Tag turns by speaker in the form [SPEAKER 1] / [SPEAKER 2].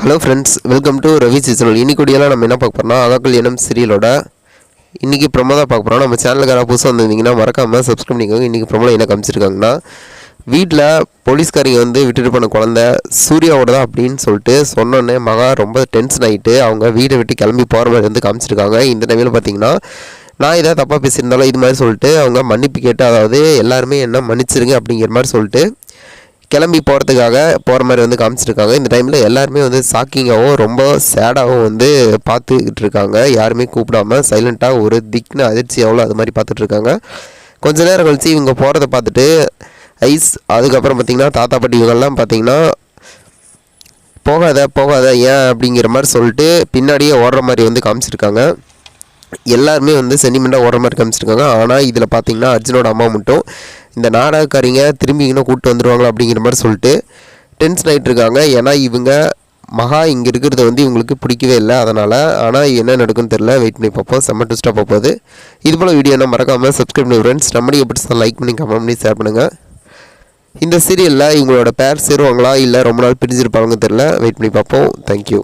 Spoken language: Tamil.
[SPEAKER 1] Hello friends welcome to Ravi seasonal இன்னைக்கு நம்ம என்ன பார்க்க போகிறோம்னா அகாக்கல் எனும் சீரியலோட இன்றைக்கி ப்ரொமோ தான் பார்க்க போகிறோம் நம்ம சேனலுக்கு புதுசாக வந்திருந்தீங்கன்னா மறக்காமல் சப்ஸ்கிரைப் பண்ணிக்கோங்க. இன்றைக்கி ப்ரொமோவில் என்ன காமிச்சிருக்காங்கன்னா வீட்டில் போலீஸ்காரிங்க வந்து விட்டுட்டு போன குழந்த சூர்யாவோட தான் அப்படின்னு சொல்லிட்டு சொன்னோன்னே மகா ரொம்ப டென்ஷன் ஆகிட்டு அவங்க வீடை விட்டு கிளம்பி போகிற மாதிரி வந்து காமிச்சிருக்காங்க. இந்த டைமில் பார்த்தீங்கன்னா நான் ஏதாவது தப்பாக பேசியிருந்தாலும் இது மாதிரி சொல்லிட்டு அவங்க மன்னிப்பு கேட்டு அதாவது எல்லாருமே என்ன மன்னிச்சிருங்க அப்படிங்கிற மாதிரி சொல்லிட்டு கிளம்பி போகிறதுக்காக போகிற மாதிரி வந்து காமிச்சிருக்காங்க. இந்த டைமில் எல்லாருமே வந்து ஷாக்கிங்காகவும் ரொம்ப சேடாகவும் வந்து பார்த்துக்கிட்டு இருக்காங்க. யாருமே கூப்பிடாம சைலண்ட்டாக ஒரு திக்னு அதிர்ச்சியாகவும் அது மாதிரி பார்த்துட்டு இருக்காங்க. கொஞ்ச நேரம் கழித்து இவங்க போகிறத பார்த்துட்டு ஐஸ் அதுக்கப்புறம் பார்த்திங்கன்னா தாத்தா பாட்டி இவங்கெல்லாம் பார்த்திங்கன்னா போகாத போகாத ஏன்? அப்படிங்கிற மாதிரி சொல்லிட்டு பின்னாடியே ஓடுற மாதிரி வந்து காமிச்சிருக்காங்க. எல்லாருமே வந்து சென்டிமெண்ட்டாக ஓடுற மாதிரி காமிச்சிருக்காங்க. ஆனால் இதில் பார்த்தீங்கன்னா அர்ஜுனோட அம்மா மட்டும் இந்த நாடகக்காரிங்க திரும்பி இங்கே கூப்பிட்டு வந்துடுவாங்களா அப்படிங்கிற மாதிரி சொல்லிட்டு டென்ஷன் ஆகிட்டு இருக்காங்க. ஏன்னா இவங்க மகா இங்கே இருக்கிறத வந்து இவங்களுக்கு பிடிக்கவே இல்லை. அதனால் ஆனால் என்ன நடக்கும்னு தெரில வெயிட் பண்ணி பார்ப்போம். செம்ம ட்விஸ்ட்டாக பார்ப்போது இது போல் வீடியோ என்ன மறக்காமல் சப்ஸ்கிரைப் பண்ணி ஃப்ரெண்ட்ஸ் நம்ம எப்படி லைக் பண்ணி கமெண்ட் பண்ணி ஷேர் பண்ணுங்கள் இந்த சீரியலில் இவங்களோட பேர் சேருவாங்களா? இல்லை ரொம்ப நாள் பிரிஞ்சிருப்பாங்கன்னு தெரில வெயிட் பண்ணி பார்ப்போம். தேங்க்யூ